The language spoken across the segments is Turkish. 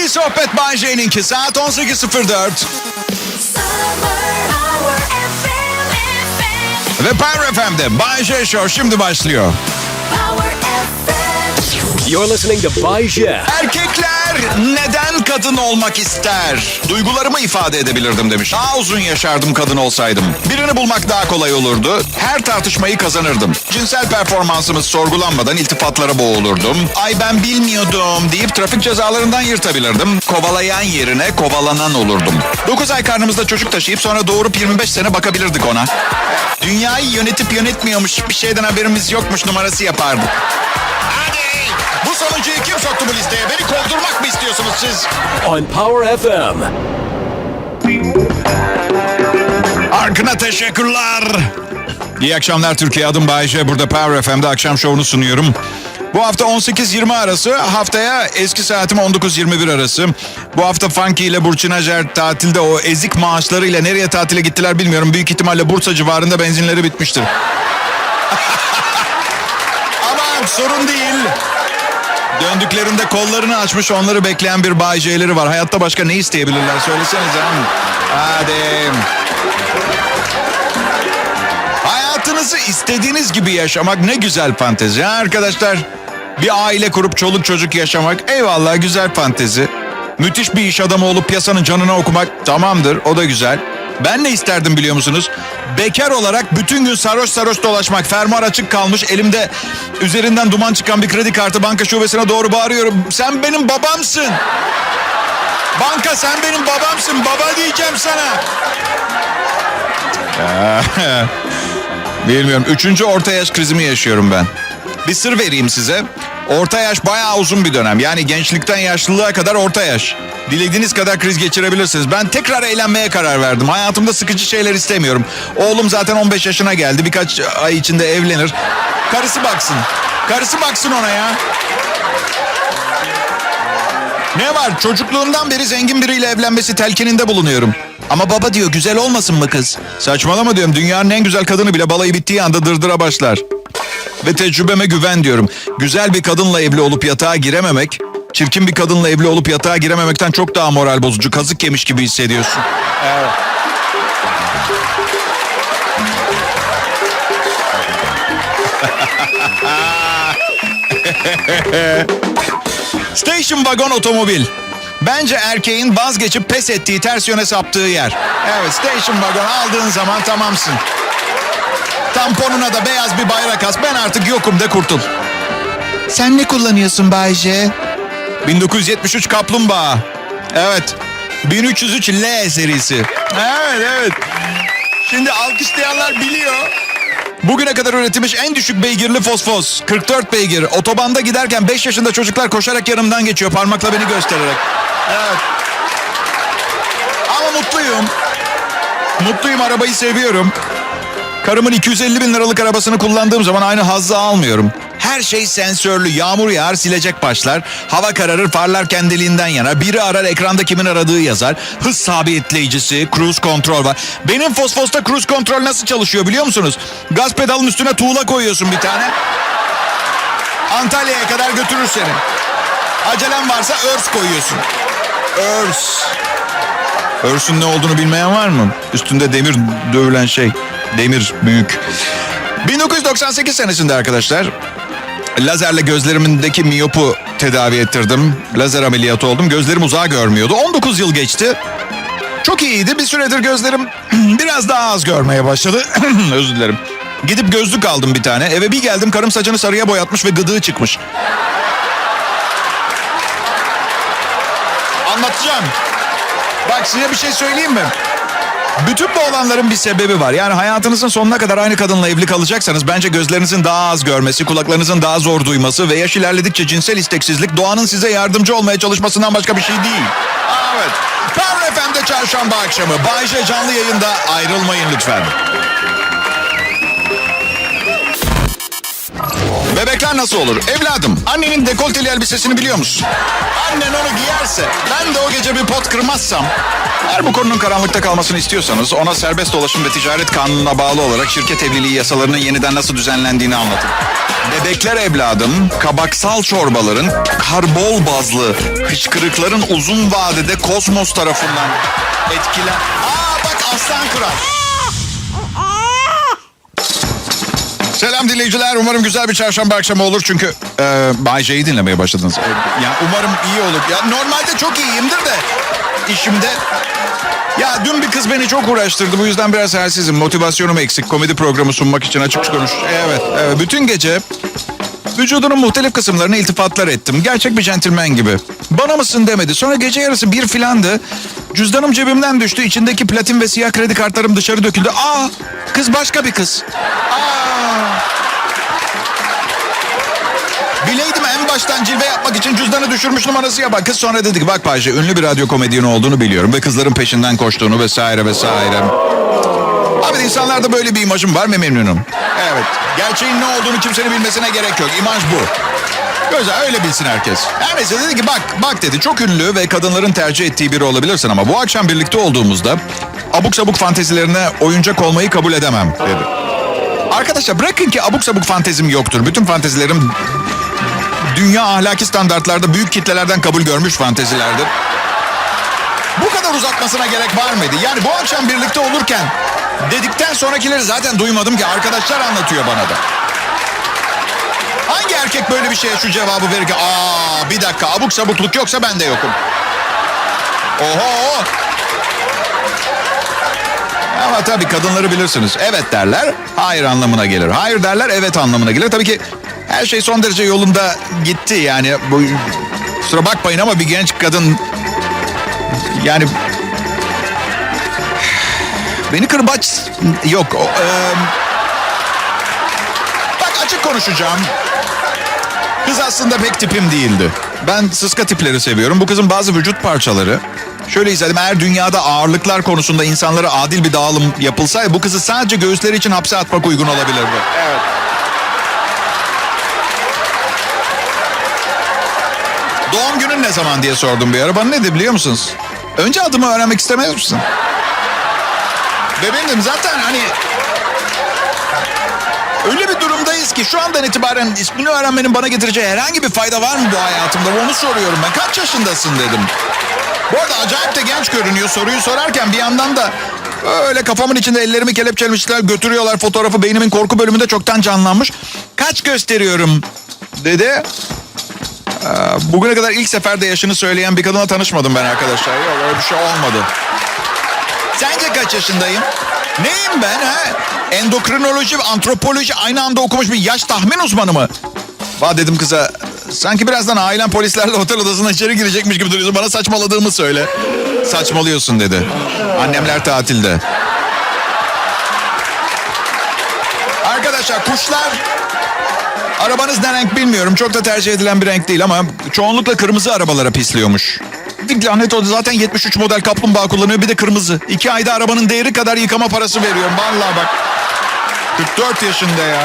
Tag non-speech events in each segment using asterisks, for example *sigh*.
İyi sohbet Bay J'ninki saat 18.04. Ve Power FM'de Bay J Show şimdi başlıyor. You're listening to Bay J. Erkekler neden kadın olmak ister? Duygularımı ifade edebilirdim demiş. Daha uzun yaşardım kadın olsaydım. Birini bulmak daha kolay olurdu. Her tartışmayı kazanırdım. Cinsel performansımız sorgulanmadan iltifatlara boğulurdum. Ay ben bilmiyordum deyip trafik cezalarından yırtabilirdim. Kovalayan yerine kovalanan olurdum. 9 ay karnımızda çocuk taşıyıp sonra doğurup 25 sene bakabilirdik ona. Dünyayı yönetip yönetmiyormuş, bir şeyden haberimiz yokmuş numarası yapardı. Hadi! Sonuncuyu kim soktu bu listeye? Beni kovdurmak mı istiyorsunuz siz? On Power FM. Arkına teşekkürler. İyi akşamlar Türkiye. Adım Bayece. Burada Power FM'de akşam şovunu sunuyorum. Bu hafta 18-20 arası, haftaya eski saatim 19-21 arası. Bu hafta Funky ile Burçin Acar tatilde o ezik maaşlarıyla nereye tatile gittiler bilmiyorum. Büyük ihtimalle Bursa civarında benzinleri bitmiştir. Ama sorun değil. Döndüklerinde kollarını açmış onları bekleyen bir Bay var. Hayatta başka ne isteyebilirler söylesenize. Hadi. Hayatınızı istediğiniz gibi yaşamak ne güzel fantezi ha arkadaşlar. Bir aile kurup çoluk çocuk yaşamak eyvallah güzel fantezi. Müthiş bir iş adamı olup piyasanın canına okumak tamamdır o da güzel. Ben ne isterdim biliyor musunuz? Bekar olarak bütün gün sarhoş sarhoş dolaşmak. Fermuar açık kalmış. Elimde üzerinden duman çıkan bir kredi kartı banka şubesine doğru bağırıyorum. Sen benim babamsın. Banka sen benim babamsın. Baba diyeceğim sana. *laughs* Bilmiyorum. Üçüncü orta yaş krizimi yaşıyorum ben. Bir sır vereyim size. Orta yaş bayağı uzun bir dönem. Yani gençlikten yaşlılığa kadar orta yaş. Dilediğiniz kadar kriz geçirebilirsiniz. Ben tekrar eğlenmeye karar verdim. Hayatımda sıkıcı şeyler istemiyorum. Oğlum zaten 15 yaşına geldi. Birkaç ay içinde evlenir. Karısı baksın. Karısı baksın ona ya. Ne var? Çocukluğumdan beri zengin biriyle evlenmesi telkininde bulunuyorum. Ama baba diyor güzel olmasın mı kız? Saçmalama diyorum. Dünyanın en güzel kadını bile balayı bittiği anda dırdıra başlar. Ve tecrübeme güven diyorum. Güzel bir kadınla evli olup yatağa girememek, çirkin bir kadınla evli olup yatağa girememekten çok daha moral bozucu. Kazık yemiş gibi hissediyorsun. *laughs* Station wagon otomobil. Bence erkeğin vazgeçip pes ettiği ters yöne saptığı yer. Evet station wagon aldığın zaman tamamsın. Tamponuna da beyaz bir bayrak as. Ben artık yokum de kurtul. Sen ne kullanıyorsun Bayce? 1973 Kaplumbağa. Evet. 1303 L serisi. Evet evet. Şimdi alkışlayanlar biliyor. Bugüne kadar üretilmiş en düşük beygirli fosfos. 44 beygir. Otobanda giderken 5 yaşında çocuklar koşarak yanımdan geçiyor parmakla beni göstererek. Evet. Ama mutluyum. Mutluyum arabayı seviyorum. Karımın 250 bin liralık arabasını kullandığım zaman aynı hazzı almıyorum. Her şey sensörlü. Yağmur yağar silecek başlar. Hava kararır farlar kendiliğinden yanar. Biri arar ekranda kimin aradığı yazar. Hız sabitleyicisi, cruise kontrol var. Benim Fosfos'ta cruise kontrol nasıl çalışıyor biliyor musunuz? Gaz pedalın üstüne tuğla koyuyorsun bir tane. Antalya'ya kadar götürür seni. Acelen varsa örs koyuyorsun. Örs. Örsün ne olduğunu bilmeyen var mı? Üstünde demir dövülen şey. Demir büyük. 1998 senesinde arkadaşlar lazerle gözlerimdeki miyopu tedavi ettirdim. Lazer ameliyatı oldum. Gözlerim uzağa görmüyordu. 19 yıl geçti. Çok iyiydi. Bir süredir gözlerim *clears throat* biraz daha az görmeye başladı. *clears throat* Özür dilerim. Gidip gözlük aldım bir tane. Eve bir geldim karım saçını sarıya boyatmış ve gıdığı çıkmış. Anlatacağım. Bak size bir şey söyleyeyim mi? Bütün bu olanların bir sebebi var. Yani hayatınızın sonuna kadar aynı kadınla evli kalacaksanız bence gözlerinizin daha az görmesi, kulaklarınızın daha zor duyması ve yaş ilerledikçe cinsel isteksizlik doğanın size yardımcı olmaya çalışmasından başka bir şey değil. Evet. Power FM'de çarşamba akşamı. Bay J canlı yayında ayrılmayın lütfen. Bebekler nasıl olur? Evladım, annenin dekolteli elbisesini biliyor musun? Annen onu giyerse, ben de o gece bir pot kırmazsam... Eğer bu konunun karanlıkta kalmasını istiyorsanız ona serbest dolaşım ve ticaret kanununa bağlı olarak şirket evliliği yasalarının yeniden nasıl düzenlendiğini anlatın. Bebekler evladım, kabaksal çorbaların, karbol bazlı hıçkırıkların uzun vadede kosmos tarafından etkilen... Aa bak aslan kral. Selam dinleyiciler. Umarım güzel bir çarşamba akşamı olur çünkü e, Bay J'yi dinlemeye başladınız. E, yani umarım iyi olur. Ya normalde çok iyiyimdir de işimde. Ya dün bir kız beni çok uğraştırdı. Bu yüzden biraz halsizim. Motivasyonum eksik. Komedi programı sunmak için açık konuş. Evet, evet. Bütün gece vücudunun muhtelif kısımlarına iltifatlar ettim. Gerçek bir centilmen gibi. Bana mısın demedi. Sonra gece yarısı bir filandı. Cüzdanım cebimden düştü. İçindeki platin ve siyah kredi kartlarım dışarı döküldü. Aa, kız başka bir kız. Aa. Baştan cilve yapmak için cüzdanı düşürmüş numarası yapar. Kız sonra dedi ki bak Pajé ünlü bir radyo komedyen olduğunu biliyorum. Ve kızların peşinden koştuğunu vesaire vesaire. Abi insanlarda böyle bir imajım var ve memnunum. Evet. Gerçeğin ne olduğunu kimsenin bilmesine gerek yok. İmaj bu. Güzel öyle bilsin herkes. Her neyse dedi ki bak bak dedi çok ünlü ve kadınların tercih ettiği biri olabilirsin ama bu akşam birlikte olduğumuzda abuk sabuk fantezilerine oyuncak olmayı kabul edemem dedi. Arkadaşlar bırakın ki abuk sabuk fantezim yoktur. Bütün fantezilerim dünya ahlaki standartlarda büyük kitlelerden kabul görmüş fantezilerdir. Bu kadar uzatmasına gerek var mıydı? Yani bu akşam birlikte olurken dedikten sonrakileri zaten duymadım ki arkadaşlar anlatıyor bana da. Hangi erkek böyle bir şeye şu cevabı verir ki aa bir dakika abuk sabukluk yoksa ben de yokum. Oho. Ama tabii kadınları bilirsiniz. Evet derler, hayır anlamına gelir. Hayır derler, evet anlamına gelir. Tabii ki her şey son derece yolunda gitti. Yani bu kusura bakmayın ama bir genç kadın yani beni kırbaç yok. o, eee, bak açık konuşacağım. Kız aslında pek tipim değildi. Ben sıska tipleri seviyorum. Bu kızın bazı vücut parçaları. Şöyle izledim eğer dünyada ağırlıklar konusunda insanlara adil bir dağılım yapılsaydı bu kızı sadece göğüsleri için hapse atmak uygun olabilirdi. Evet. Zaman diye sordum bir ara. Bana ne dedi biliyor musunuz? Önce adımı öğrenmek istemez misin? Bebeğim zaten hani Öyle bir durumdayız ki şu andan itibaren ismini öğrenmenin bana getireceği herhangi bir fayda var mı bu hayatımda? Onu soruyorum ben. Kaç yaşındasın dedim. Bu arada acayip de genç görünüyor soruyu sorarken bir yandan da öyle kafamın içinde ellerimi kelepçelemişler götürüyorlar fotoğrafı beynimin korku bölümünde çoktan canlanmış. Kaç gösteriyorum dedi. Ee, Bugüne kadar ilk seferde yaşını söyleyen bir kadına tanışmadım ben arkadaşlar. Yok öyle bir şey olmadı. Sence kaç yaşındayım? Neyim ben ha? Endokrinoloji ve antropoloji aynı anda okumuş bir yaş tahmin uzmanı mı? Va dedim kıza sanki birazdan ailen polislerle otel odasına içeri girecekmiş gibi duruyorsun. Bana saçmaladığımı söyle. Saçmalıyorsun dedi. Annemler tatilde. Arkadaşlar kuşlar Arabanız ne renk bilmiyorum. Çok da tercih edilen bir renk değil ama çoğunlukla kırmızı arabalara pisliyormuş. Lanet oldu zaten 73 model kaplumbağa kullanıyor bir de kırmızı. İki ayda arabanın değeri kadar yıkama parası veriyorum. Vallahi bak. 44 yaşında ya.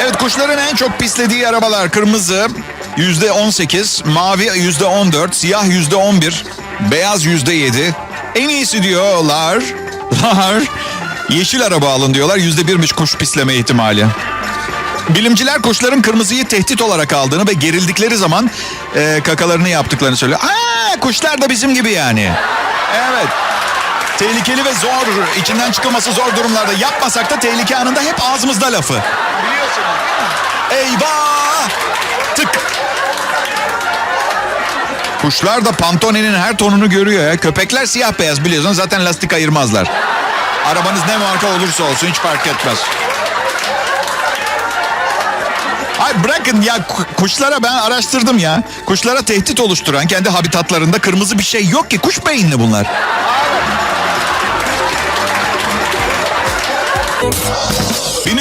Evet kuşların en çok pislediği arabalar kırmızı yüzde 18, mavi yüzde 14, siyah yüzde 11, beyaz yüzde 7. En iyisi diyorlar. *laughs* Lar. Yeşil araba alın diyorlar. Yüzde birmiş kuş pisleme ihtimali. Bilimciler kuşların kırmızıyı tehdit olarak aldığını ve gerildikleri zaman e, kakalarını yaptıklarını söylüyor. Aa, kuşlar da bizim gibi yani. Evet. Tehlikeli ve zor, içinden çıkılması zor durumlarda yapmasak da tehlike anında hep ağzımızda lafı. Biliyorsunuz değil mi? Eyvah! Tık. Kuşlar da Pantone'nin her tonunu görüyor ya. Köpekler siyah beyaz biliyorsun zaten lastik ayırmazlar. Arabanız ne marka olursa olsun hiç fark etmez. Ay bırakın ya ku- kuşlara ben araştırdım ya. Kuşlara tehdit oluşturan kendi habitatlarında kırmızı bir şey yok ki. Kuş beyinli bunlar.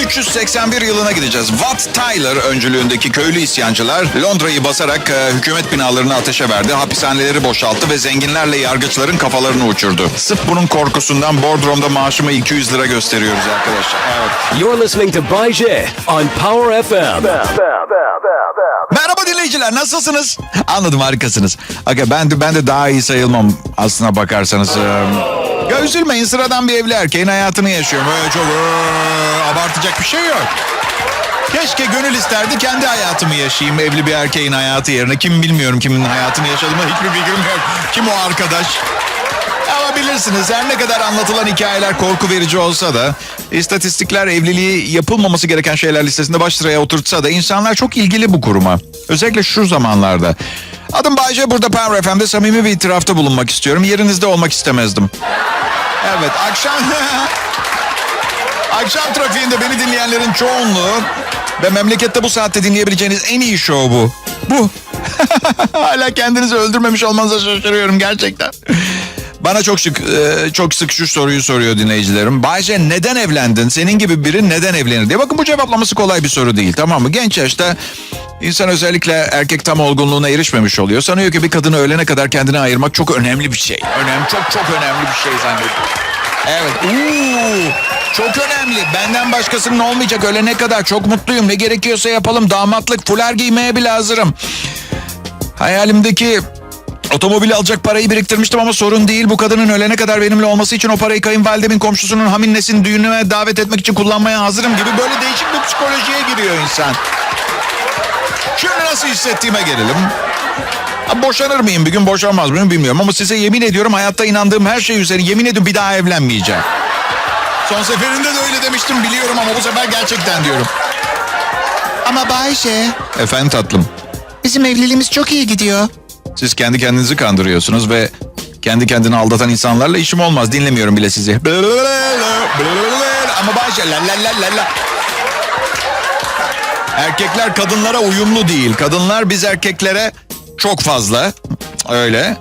1381 yılına gideceğiz. Watt Tyler öncülüğündeki köylü isyancılar Londra'yı basarak e, hükümet binalarını ateşe verdi. Hapishaneleri boşalttı ve zenginlerle yargıçların kafalarını uçurdu. Sırf bunun korkusundan Bodrum'da maaşımı 200 lira gösteriyoruz arkadaşlar. Evet. You're listening to Bai J on Power FM. Merhaba dinleyiciler nasılsınız? Anladım harikasınız. Aga ben de ben de daha iyi sayılmam aslına bakarsanız. Ee, Ya üzülmeyin sıradan bir evli erkeğin hayatını yaşıyorum. Öyle çok ee, abartacak bir şey yok. Keşke gönül isterdi kendi hayatımı yaşayayım evli bir erkeğin hayatı yerine. Kim bilmiyorum kimin hayatını yaşadığımı hiçbir fikrim yok. Kim o arkadaş? Ama bilirsiniz her ne kadar anlatılan hikayeler korku verici olsa da istatistikler evliliği yapılmaması gereken şeyler listesinde baş sıraya oturtsa da insanlar çok ilgili bu kuruma. Özellikle şu zamanlarda. Adım Bayce burada Power FM'de samimi bir itirafta bulunmak istiyorum. Yerinizde olmak istemezdim. Evet akşam... *laughs* akşam trafiğinde beni dinleyenlerin çoğunluğu ve memlekette bu saatte dinleyebileceğiniz en iyi show bu. Bu. *laughs* Hala kendinizi öldürmemiş olmanıza şaşırıyorum gerçekten. Bana çok sık e, çok sık şu soruyu soruyor dinleyicilerim. Bayce neden evlendin? Senin gibi biri neden evlenir diye. Bakın bu cevaplaması kolay bir soru değil tamam mı? Genç yaşta insan özellikle erkek tam olgunluğuna erişmemiş oluyor. Sanıyor ki bir kadını ölene kadar kendine ayırmak çok önemli bir şey. Önemli çok çok önemli bir şey zannediyor. Evet. Uuu, çok önemli. Benden başkasının olmayacak. Ölene kadar çok mutluyum. Ne gerekiyorsa yapalım. Damatlık, fular giymeye bile hazırım. Hayalimdeki otomobili alacak parayı biriktirmiştim ama sorun değil. Bu kadının ölene kadar benimle olması için o parayı kayınvalidemin komşusunun Haminnes'in düğününe davet etmek için kullanmaya hazırım gibi böyle değişik bir psikolojiye giriyor insan. Şimdi nasıl hissettiğime gelelim. Boşanır mıyım bir gün boşanmaz mıyım bilmiyorum ama size yemin ediyorum hayatta inandığım her şey üzerine yemin ediyorum bir daha evlenmeyeceğim. Son seferinde de öyle demiştim biliyorum ama bu sefer gerçekten diyorum. Ama Bayşe, Efendim tatlım. bizim evliliğimiz çok iyi gidiyor. Siz kendi kendinizi kandırıyorsunuz ve kendi kendini aldatan insanlarla işim olmaz. Dinlemiyorum bile sizi. Ama la. Erkekler kadınlara uyumlu değil. Kadınlar biz erkeklere çok fazla. Öyle.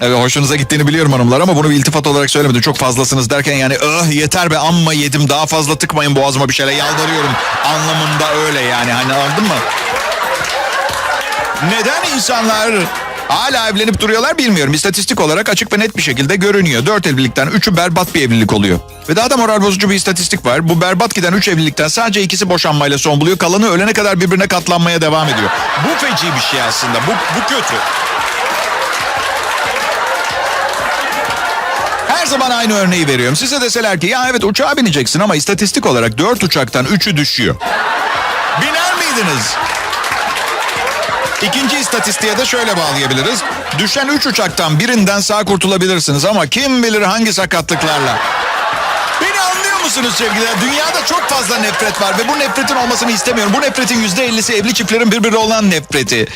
Evet hoşunuza gittiğini biliyorum hanımlar ama bunu bir iltifat olarak söylemedim. Çok fazlasınız derken yani öh yeter be amma yedim daha fazla tıkmayın boğazıma bir şeyler yalvarıyorum. Anlamında öyle yani hani anladın mı? Neden insanlar hala evlenip duruyorlar bilmiyorum. İstatistik olarak açık ve net bir şekilde görünüyor. Dört evlilikten üçü berbat bir evlilik oluyor. Ve daha da moral bozucu bir istatistik var. Bu berbat giden üç evlilikten sadece ikisi boşanmayla son buluyor. Kalanı ölene kadar birbirine katlanmaya devam ediyor. Bu feci bir şey aslında. Bu, bu kötü. Her zaman aynı örneği veriyorum. Size deseler ki ya evet uçağa bineceksin ama istatistik olarak dört uçaktan üçü düşüyor. Biner miydiniz? İkinci istatistiğe de şöyle bağlayabiliriz. Düşen 3 uçaktan birinden sağ kurtulabilirsiniz ama kim bilir hangi sakatlıklarla. Beni anlıyor musunuz sevgiler? Dünyada çok fazla nefret var ve bu nefretin olmasını istemiyorum. Bu nefretin %50'si evli çiftlerin birbirine olan nefreti.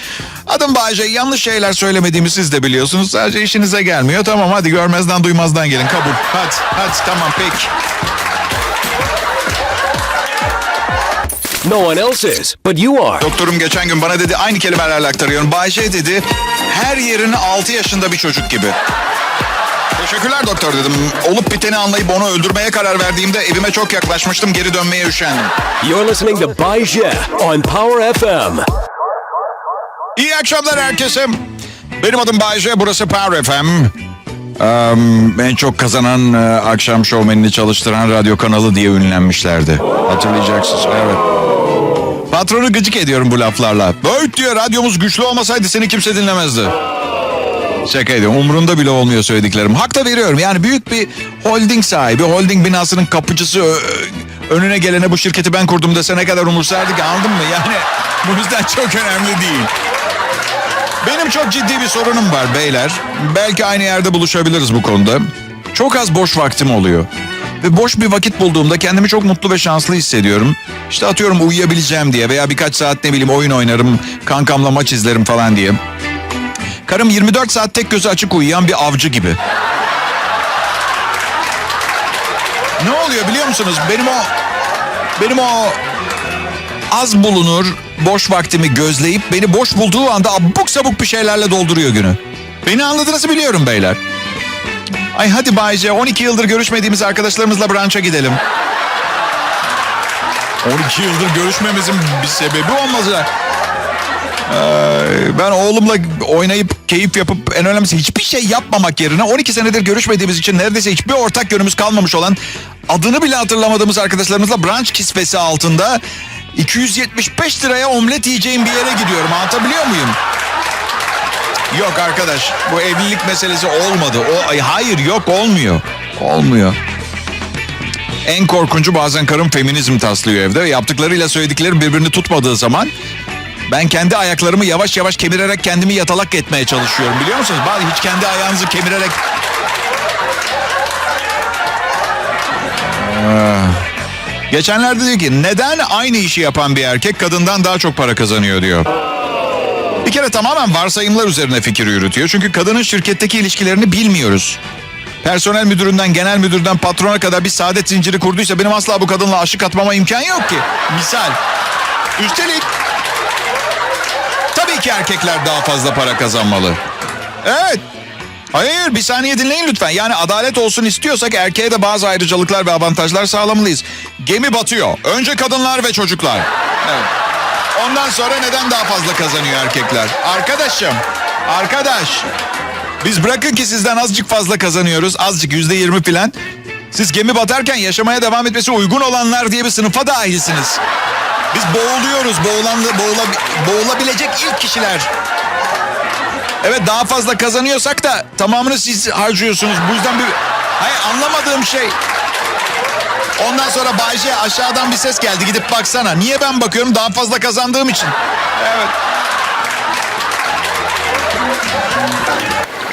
Adım Bayce yanlış şeyler söylemediğimi siz de biliyorsunuz. Sadece işinize gelmiyor. Tamam hadi görmezden duymazdan gelin kabul. Hadi hadi tamam peki. No one else is, but you are. Doktorum geçen gün bana dedi aynı kelimelerle aktarıyorum. Bayce dedi her yerini 6 yaşında bir çocuk gibi. Teşekkürler doktor dedim. Olup biteni anlayıp onu öldürmeye karar verdiğimde evime çok yaklaşmıştım. Geri dönmeye üşendim. You're listening to Bay J on Power FM. İyi akşamlar herkese. Benim adım Bayce. Burası Power FM. Em, en çok kazanan e, akşam şovmenini çalıştıran radyo kanalı diye ünlenmişlerdi. Hatırlayacaksınız. Evet. Patronu gıcık ediyorum bu laflarla. Böyle diyor radyomuz güçlü olmasaydı seni kimse dinlemezdi. Şaka ediyorum. Umurunda bile olmuyor söylediklerim. Hak da veriyorum. Yani büyük bir holding sahibi, holding binasının kapıcısı önüne gelene bu şirketi ben kurdum dese ne kadar umursardı ki anladın mı? Yani bu yüzden çok önemli değil. Benim çok ciddi bir sorunum var beyler. Belki aynı yerde buluşabiliriz bu konuda. Çok az boş vaktim oluyor. Ve boş bir vakit bulduğumda kendimi çok mutlu ve şanslı hissediyorum. İşte atıyorum uyuyabileceğim diye veya birkaç saat ne bileyim oyun oynarım, kankamla maç izlerim falan diye. Karım 24 saat tek gözü açık uyuyan bir avcı gibi. Ne oluyor biliyor musunuz? Benim o benim o az bulunur boş vaktimi gözleyip beni boş bulduğu anda abuk sabuk bir şeylerle dolduruyor günü. Beni anladığınızı biliyorum beyler. Ay hadi Bayce 12 yıldır görüşmediğimiz arkadaşlarımızla brunch'a gidelim. 12 yıldır görüşmemizin bir sebebi olmaz. Ee, ben oğlumla oynayıp keyif yapıp en önemlisi hiçbir şey yapmamak yerine 12 senedir görüşmediğimiz için neredeyse hiçbir ortak yönümüz kalmamış olan adını bile hatırlamadığımız arkadaşlarımızla brunch kisvesi altında 275 liraya omlet yiyeceğim bir yere gidiyorum. Anlatabiliyor muyum? Yok arkadaş bu evlilik meselesi olmadı. O ay hayır yok olmuyor. Olmuyor. En korkuncu bazen karım feminizm taslıyor evde. Yaptıklarıyla söyledikleri birbirini tutmadığı zaman ben kendi ayaklarımı yavaş yavaş kemirerek kendimi yatalak etmeye çalışıyorum biliyor musunuz? Bazı hiç kendi ayağınızı kemirerek Geçenlerde diyor ki neden aynı işi yapan bir erkek kadından daha çok para kazanıyor diyor. Bir kere tamamen varsayımlar üzerine fikir yürütüyor. Çünkü kadının şirketteki ilişkilerini bilmiyoruz. Personel müdüründen genel müdürden patrona kadar bir saadet zinciri kurduysa benim asla bu kadınla aşık atmama imkan yok ki. Misal. Üstelik tabii ki erkekler daha fazla para kazanmalı. Evet. Hayır bir saniye dinleyin lütfen. Yani adalet olsun istiyorsak erkeğe de bazı ayrıcalıklar ve avantajlar sağlamalıyız. Gemi batıyor. Önce kadınlar ve çocuklar. Evet. Ondan sonra neden daha fazla kazanıyor erkekler? Arkadaşım, arkadaş. Biz bırakın ki sizden azıcık fazla kazanıyoruz. Azıcık yüzde yirmi filan. Siz gemi batarken yaşamaya devam etmesi uygun olanlar diye bir sınıfa dahilsiniz. Biz boğuluyoruz. Boğulan, boğula, boğulabilecek ilk kişiler. Evet daha fazla kazanıyorsak da tamamını siz harcıyorsunuz. Bu yüzden bir... Hayır anlamadığım şey... Ondan sonra Bayce aşağıdan bir ses geldi. Gidip baksana. Niye ben bakıyorum? Daha fazla kazandığım için. Evet.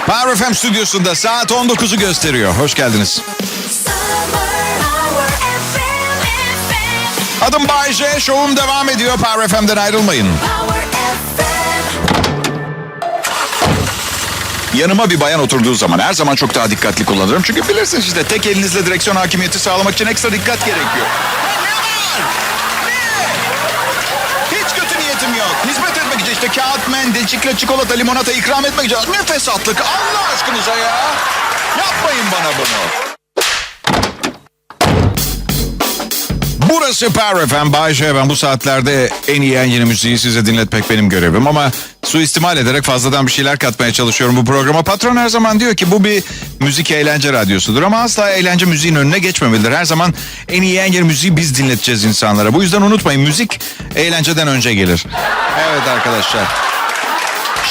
Power FM stüdyosunda saat 19'u gösteriyor. Hoş geldiniz. Adım Bayce. Şovum devam ediyor. Power FM'den ayrılmayın. Yanıma bir bayan oturduğu zaman her zaman çok daha dikkatli kullanırım. Çünkü bilirsiniz işte tek elinizle direksiyon hakimiyeti sağlamak için ekstra dikkat gerekiyor. Ne? Hiç kötü niyetim yok. Hizmet etmek için işte kağıt, mendil, çiklet, çikolata, limonata ikram etmek için. Ne fesatlık Allah aşkınıza ya. Yapmayın bana bunu. Burası Power FM. Bay J. Ben bu saatlerde en iyi en yeni müziği size dinletmek benim görevim. Ama suistimal ederek fazladan bir şeyler katmaya çalışıyorum bu programa. Patron her zaman diyor ki bu bir müzik eğlence radyosudur. Ama asla eğlence müziğin önüne geçmemelidir. Her zaman en iyi en yeni müziği biz dinleteceğiz insanlara. Bu yüzden unutmayın müzik eğlenceden önce gelir. Evet arkadaşlar.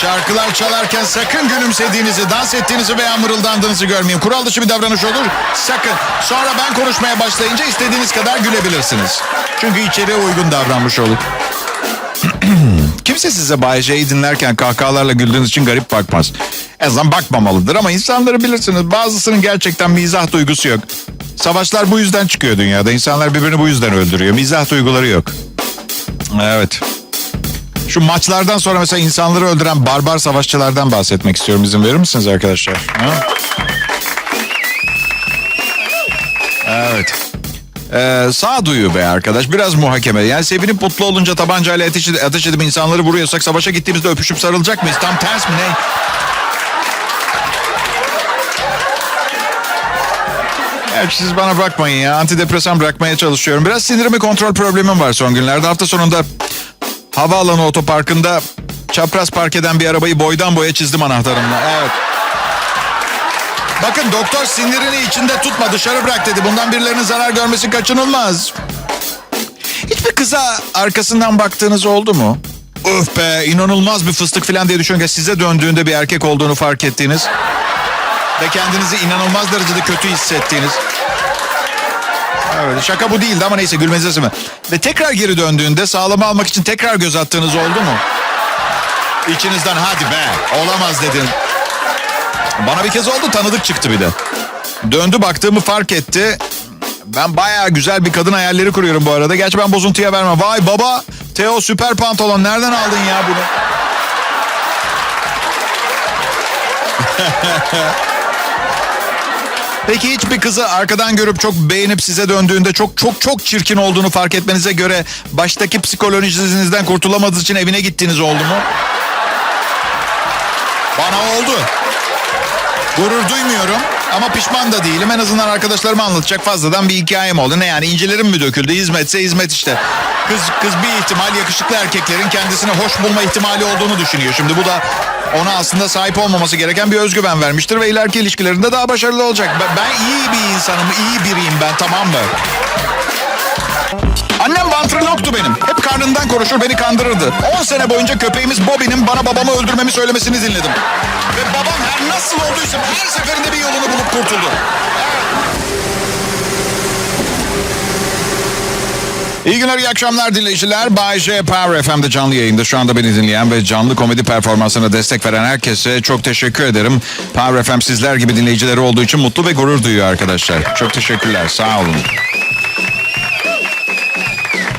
Şarkılar çalarken sakın gülümsediğinizi, dans ettiğinizi veya mırıldandığınızı görmeyin. Kural dışı bir davranış olur. Sakın. Sonra ben konuşmaya başlayınca istediğiniz kadar gülebilirsiniz. Çünkü içeriye uygun davranmış olur. *clears throat* Kimse size Bay J'yi dinlerken kahkahalarla güldüğünüz için garip bakmaz. En azından bakmamalıdır ama insanları bilirsiniz. Bazısının gerçekten mizah duygusu yok. Savaşlar bu yüzden çıkıyor dünyada. İnsanlar birbirini bu yüzden öldürüyor. Mizah duyguları yok. Evet. Şu maçlardan sonra mesela insanları öldüren barbar savaşçılardan bahsetmek istiyorum. İzin verir misiniz arkadaşlar? Ha? Evet. Ee, sağduyu be arkadaş. Biraz muhakeme. Yani sevinip mutlu olunca tabancayla ateş, edip, ateş edip insanları vuruyorsak savaşa gittiğimizde öpüşüp sarılacak mıyız? Tam ters mi ne? Evet, siz bana bakmayın ya. Antidepresan bırakmaya çalışıyorum. Biraz sinirimi kontrol problemim var son günlerde. Hafta sonunda havaalanı otoparkında çapraz park eden bir arabayı boydan boya çizdim anahtarımla. Evet. Bakın doktor sinirini içinde tutma dışarı bırak dedi. Bundan birilerinin zarar görmesi kaçınılmaz. Hiçbir kıza arkasından baktığınız oldu mu? Öf be inanılmaz bir fıstık falan diye düşünürken size döndüğünde bir erkek olduğunu fark ettiğiniz ve kendinizi inanılmaz derecede kötü hissettiğiniz. Evet, şaka bu değildi ama neyse gülmenize sığmıyor. Ve tekrar geri döndüğünde sağlama almak için tekrar göz attığınız oldu mu? İçinizden hadi be olamaz dedin. Bana bir kez oldu tanıdık çıktı bir de. Döndü baktığımı fark etti. Ben bayağı güzel bir kadın hayalleri kuruyorum bu arada. Gerçi ben bozuntuya vermem. Vay baba Teo süper pantolon nereden aldın ya bunu? *laughs* Peki hiçbir kızı arkadan görüp çok beğenip size döndüğünde çok çok çok çirkin olduğunu fark etmenize göre baştaki psikolojinizden kurtulamadığınız için evine gittiğiniz oldu mu? Bana oldu. Gurur duymuyorum ama pişman da değilim. En azından arkadaşlarıma anlatacak fazladan bir hikayem oldu. Ne yani incilerim mi döküldü? Hizmetse hizmet işte. Kız kız bir ihtimal yakışıklı erkeklerin kendisini hoş bulma ihtimali olduğunu düşünüyor. Şimdi bu da ona aslında sahip olmaması gereken bir özgüven vermiştir ve ileriki ilişkilerinde daha başarılı olacak. Ben, ben iyi bir insanım, iyi biriyim ben tamam mı? Annem vantriloktu benim. Hep karnından konuşur beni kandırırdı. 10 sene boyunca köpeğimiz Bobby'nin bana babamı öldürmemi söylemesini dinledim. Ve babam her nasıl olduysa her seferinde bir yolunu bulup kurtuldu. İyi günler, iyi akşamlar dinleyiciler. Bay J Power FM'de canlı yayında şu anda beni dinleyen ve canlı komedi performansına destek veren herkese çok teşekkür ederim. Power FM sizler gibi dinleyicileri olduğu için mutlu ve gurur duyuyor arkadaşlar. Çok teşekkürler, sağ olun.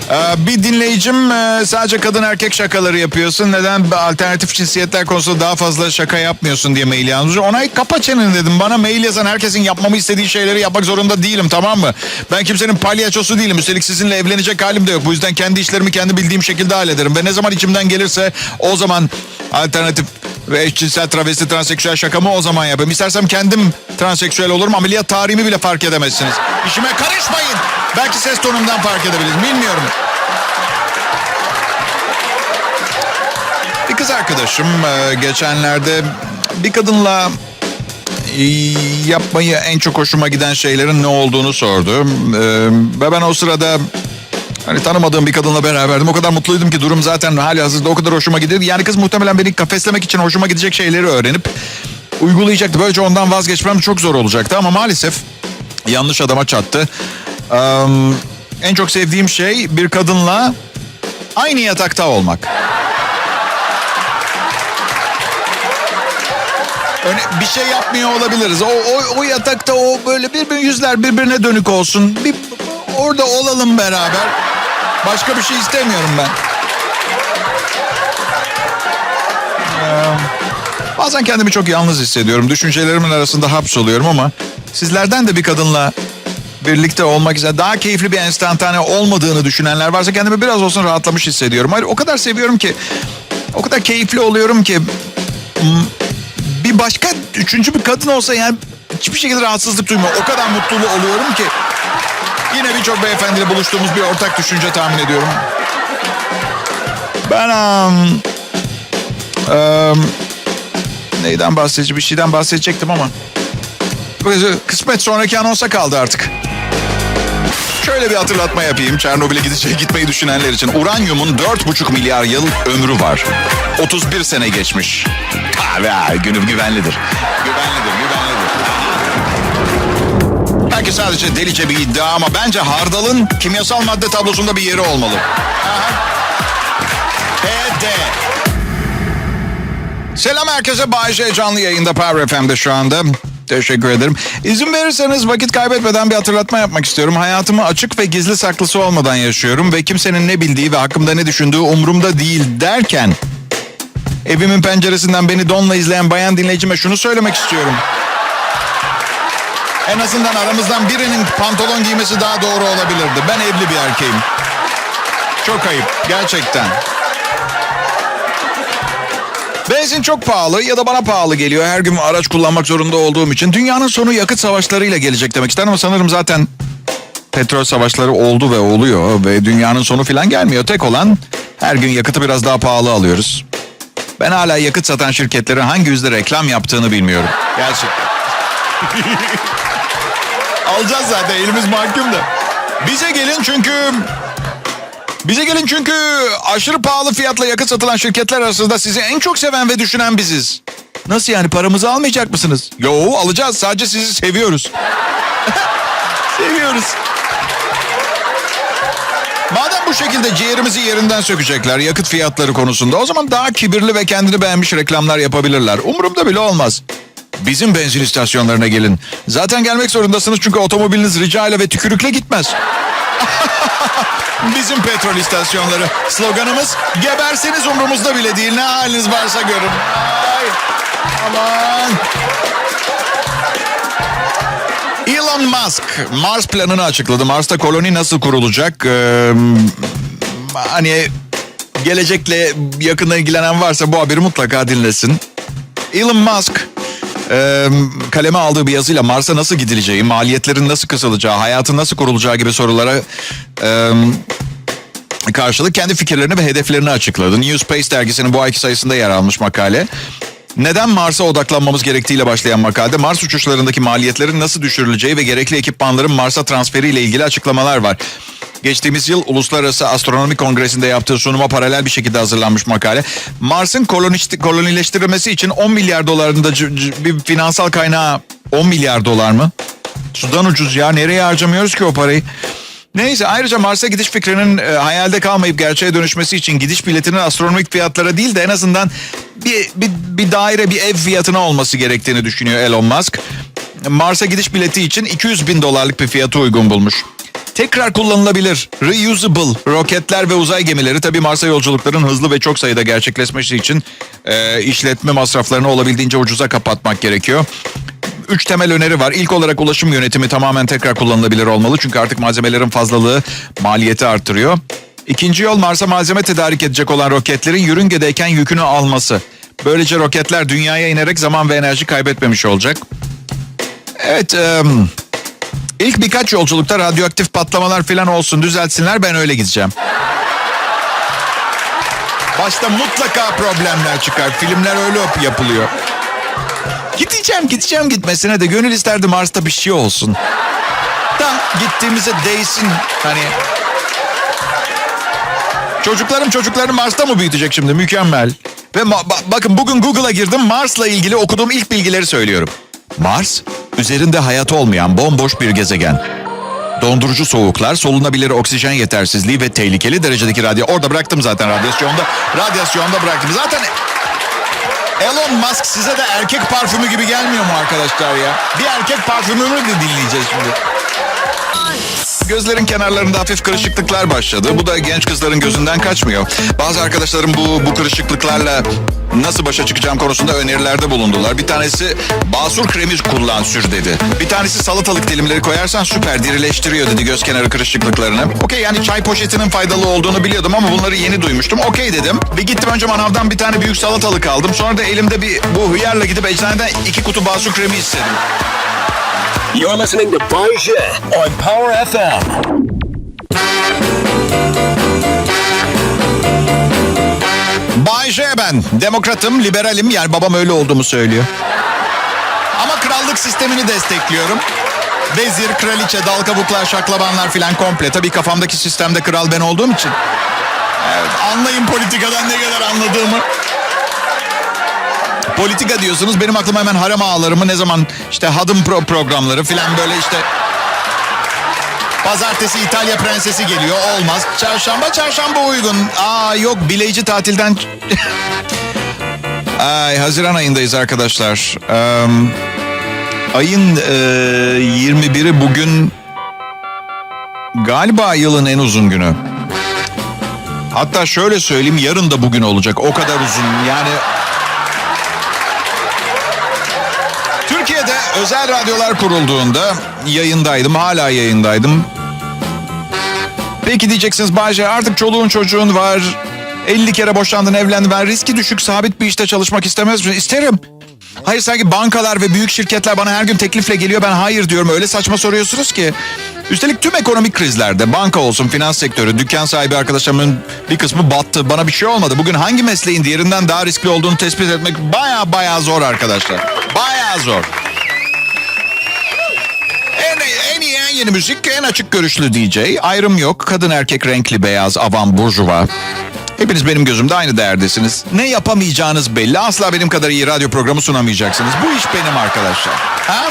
Ee, Bir dinleyicim e, sadece kadın erkek şakaları yapıyorsun. Neden alternatif cinsiyetler konusunda daha fazla şaka yapmıyorsun diye mail yazmış. Ona kapa çeneni dedim. Bana mail yazan herkesin yapmamı istediği şeyleri yapmak zorunda değilim tamam mı? Ben kimsenin palyaçosu değilim. Üstelik sizinle evlenecek halim de yok. Bu yüzden kendi işlerimi kendi bildiğim şekilde hallederim. Ve ne zaman içimden gelirse o zaman alternatif ve eşcinsel travesti transseksüel şakamı o zaman yapayım. İstersem kendim transseksüel olurum. Ameliyat tarihimi bile fark edemezsiniz. İşime karışmayın. Belki ses tonumdan fark edebiliriz. Bilmiyorum. Bir kız arkadaşım e, geçenlerde bir kadınla yapmayı en çok hoşuma giden şeylerin ne olduğunu sordu. E, Ve ben o sırada hani tanımadığım bir kadınla beraberdim. O kadar mutluydum ki durum zaten hali hazırda o kadar hoşuma gidiyordu. Yani kız muhtemelen beni kafeslemek için hoşuma gidecek şeyleri öğrenip uygulayacaktı. Böylece ondan vazgeçmem çok zor olacaktı ama maalesef yanlış adama çattı. Ee, en çok sevdiğim şey bir kadınla aynı yatakta olmak. Öne, bir şey yapmıyor olabiliriz. O, o, o yatakta o böyle birbirine yüzler birbirine dönük olsun. Bir orada olalım beraber. Başka bir şey istemiyorum ben. Ee, bazen kendimi çok yalnız hissediyorum. Düşüncelerimin arasında hapsoluyorum ama sizlerden de bir kadınla birlikte olmak için daha keyifli bir enstantane olmadığını düşünenler varsa kendimi biraz olsun rahatlamış hissediyorum. Hayır, o kadar seviyorum ki o kadar keyifli oluyorum ki hmm, bir başka üçüncü bir kadın olsa yani hiçbir şekilde rahatsızlık duymuyor. O kadar mutlu oluyorum ki. Yine birçok beyefendiyle buluştuğumuz bir ortak düşünce tahmin ediyorum. Ben um, um, neyden bahsedeceğim bir şeyden bahsedecektim ama kısmet sonraki anonsa kaldı artık. Şöyle bir hatırlatma yapayım. Çernobil'e gidecek gitmeyi düşünenler için. Uranyumun 4,5 milyar yıl ömrü var. 31 sene geçmiş. Kahve günü güvenlidir. Güvenlidir, Belki sadece delice bir iddia ama bence hardalın kimyasal madde tablosunda bir yeri olmalı. PD. Selam herkese. Bay canlı yayında Power FM'de şu anda. Teşekkür ederim. İzin verirseniz vakit kaybetmeden bir hatırlatma yapmak istiyorum. Hayatımı açık ve gizli saklısı olmadan yaşıyorum ve kimsenin ne bildiği ve hakkımda ne düşündüğü umurumda değil derken evimin penceresinden beni donla izleyen bayan dinleyicime şunu söylemek istiyorum. En azından aramızdan birinin pantolon giymesi daha doğru olabilirdi. Ben evli bir erkeğim. Çok ayıp gerçekten. Benzin çok pahalı ya da bana pahalı geliyor. Her gün araç kullanmak zorunda olduğum için. Dünyanın sonu yakıt savaşlarıyla gelecek demek ister ama sanırım zaten petrol savaşları oldu ve oluyor. Ve dünyanın sonu falan gelmiyor. Tek olan her gün yakıtı biraz daha pahalı alıyoruz. Ben hala yakıt satan şirketlerin hangi yüzde reklam yaptığını bilmiyorum. Gerçekten. *laughs* Alacağız zaten elimiz mahkum da. Bize gelin çünkü bize gelin çünkü aşırı pahalı fiyatla yakıt satılan şirketler arasında sizi en çok seven ve düşünen biziz. Nasıl yani paramızı almayacak mısınız? Yo alacağız sadece sizi seviyoruz. *laughs* seviyoruz. Madem bu şekilde ciğerimizi yerinden sökecekler yakıt fiyatları konusunda o zaman daha kibirli ve kendini beğenmiş reklamlar yapabilirler. Umurumda bile olmaz. Bizim benzin istasyonlarına gelin. Zaten gelmek zorundasınız çünkü otomobiliniz rica ile ve tükürükle gitmez. *laughs* Bizim petrol istasyonları. Sloganımız geberseniz umurumuzda bile değil. Ne haliniz varsa görün. Ay, aman. Elon Musk Mars planını açıkladı. Mars'ta koloni nasıl kurulacak? Ee, hani gelecekle yakından ilgilenen varsa bu haberi mutlaka dinlesin. Elon Musk e, kaleme aldığı bir yazıyla Mars'a nasıl gidileceği, maliyetlerin nasıl kısılacağı, hayatın nasıl kurulacağı gibi sorulara e, karşılık kendi fikirlerini ve hedeflerini açıkladı. New Space dergisinin bu ayki sayısında yer almış makale. Neden Mars'a odaklanmamız gerektiğiyle başlayan makalede Mars uçuşlarındaki maliyetlerin nasıl düşürüleceği ve gerekli ekipmanların Mars'a transferiyle ilgili açıklamalar var. Geçtiğimiz yıl Uluslararası Astronomi Kongresi'nde yaptığı sunuma paralel bir şekilde hazırlanmış makale. Mars'ın kolonileştirilmesi için 10 milyar dolarında bir finansal kaynağı 10 milyar dolar mı? Sudan ucuz ya nereye harcamıyoruz ki o parayı? Neyse ayrıca Mars'a gidiş fikrinin e, hayalde kalmayıp gerçeğe dönüşmesi için gidiş biletinin astronomik fiyatlara değil de en azından bir, bir, bir daire bir ev fiyatına olması gerektiğini düşünüyor Elon Musk. Mars'a gidiş bileti için 200 bin dolarlık bir fiyatı uygun bulmuş. Tekrar kullanılabilir, reusable roketler ve uzay gemileri tabii Mars'a yolculukların hızlı ve çok sayıda gerçekleşmesi için e, işletme masraflarını olabildiğince ucuza kapatmak gerekiyor. Üç temel öneri var. İlk olarak ulaşım yönetimi tamamen tekrar kullanılabilir olmalı. Çünkü artık malzemelerin fazlalığı maliyeti artırıyor. İkinci yol Mars'a malzeme tedarik edecek olan roketlerin yörüngedeyken yükünü alması. Böylece roketler dünyaya inerek zaman ve enerji kaybetmemiş olacak. Evet, em, ilk birkaç yolculukta radyoaktif patlamalar falan olsun düzeltsinler ben öyle gideceğim. Başta mutlaka problemler çıkar. Filmler öyle yap- yapılıyor. Gideceğim gideceğim gitmesine de gönül isterdi Mars'ta bir şey olsun. Da gittiğimize değsin hani. Çocuklarım çocuklarını Mars'ta mı büyütecek şimdi mükemmel. Ve bakın bugün Google'a girdim Mars'la ilgili okuduğum ilk bilgileri söylüyorum. Mars üzerinde hayat olmayan bomboş bir gezegen. Dondurucu soğuklar, solunabilir oksijen yetersizliği ve tehlikeli derecedeki radyo... Orada bıraktım zaten radyasyonda. Radyasyonda bıraktım. Zaten Elon Musk size de erkek parfümü gibi gelmiyor mu arkadaşlar ya? Bir erkek parfümünü de dinleyeceğiz şimdi. Gözlerin kenarlarında hafif kırışıklıklar başladı. Bu da genç kızların gözünden kaçmıyor. Bazı arkadaşlarım bu bu kırışıklıklarla nasıl başa çıkacağım konusunda önerilerde bulundular. Bir tanesi basur kremi kullan sür dedi. Bir tanesi salatalık dilimleri koyarsan süper dirileştiriyor dedi göz kenarı kırışıklıklarını. Okey yani çay poşetinin faydalı olduğunu biliyordum ama bunları yeni duymuştum. Okey dedim. Bir gittim önce manavdan bir tane büyük salatalık aldım. Sonra da elimde bir bu hıyarla gidip eczaneden iki kutu basur kremi istedim. You're listening to J on Power FM. Bay J ben. Demokratım, liberalim. Yani babam öyle olduğumu söylüyor. Ama krallık sistemini destekliyorum. Vezir, kraliçe, dal kabuklar, şaklabanlar filan komple. Tabii kafamdaki sistemde kral ben olduğum için. Evet, anlayın politikadan ne kadar anladığımı. Politika diyorsunuz benim aklıma hemen harem ağalarımı ne zaman işte hadım pro programları filan böyle işte Pazartesi İtalya prensesi geliyor. Olmaz. Çarşamba çarşamba uygun. Aa yok bileci tatilden... *laughs* Ay Haziran ayındayız arkadaşlar. Ee, ayın e, 21'i bugün galiba yılın en uzun günü. Hatta şöyle söyleyeyim yarın da bugün olacak. O kadar uzun yani... Türkiye'de özel radyolar kurulduğunda yayındaydım. Hala yayındaydım. Peki diyeceksiniz Bayce artık çoluğun çocuğun var. 50 kere boşandın evlendin. Ben riski düşük sabit bir işte çalışmak istemez misin? İsterim. Hayır sanki bankalar ve büyük şirketler bana her gün teklifle geliyor. Ben hayır diyorum. Öyle saçma soruyorsunuz ki. Üstelik tüm ekonomik krizlerde banka olsun, finans sektörü, dükkan sahibi arkadaşlarımın bir kısmı battı. Bana bir şey olmadı. Bugün hangi mesleğin diğerinden daha riskli olduğunu tespit etmek baya baya zor arkadaşlar. Baya zor. En yeni müzik, en açık görüşlü DJ. Ayrım yok. Kadın, erkek, renkli, beyaz, avam, burjuva. Hepiniz benim gözümde aynı değerdesiniz. Ne yapamayacağınız belli. Asla benim kadar iyi radyo programı sunamayacaksınız. Bu iş benim arkadaşlar. Ha?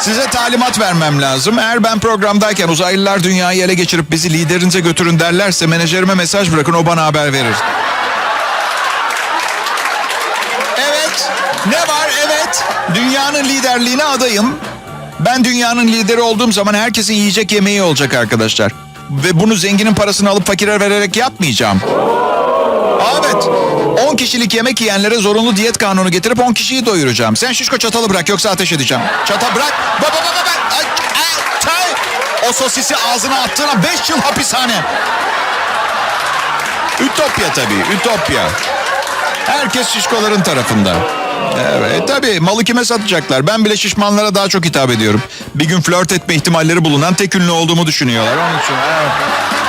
Size talimat vermem lazım. Eğer ben programdayken uzaylılar dünyayı ele geçirip bizi liderinize götürün derlerse menajerime mesaj bırakın o bana haber verir. Evet. Ne var? Dünyanın liderliğine adayım. Ben dünyanın lideri olduğum zaman herkesin yiyecek yemeği olacak arkadaşlar. Ve bunu zenginin parasını alıp fakire vererek yapmayacağım. Evet. 10 kişilik yemek yiyenlere zorunlu diyet kanunu getirip 10 kişiyi doyuracağım. Sen şişko çatalı bırak yoksa ateş edeceğim. Çata bırak. Ba ba ba ba. Ay, ay, çay. O sosisi ağzına attığına 5 yıl hapishane. Ütopya tabii, ütopya. Herkes şişkoların tarafında. Evet tabii malı kime satacaklar? Ben bile şişmanlara daha çok hitap ediyorum. Bir gün flört etme ihtimalleri bulunan tek ünlü olduğumu düşünüyorlar. Onun için evet.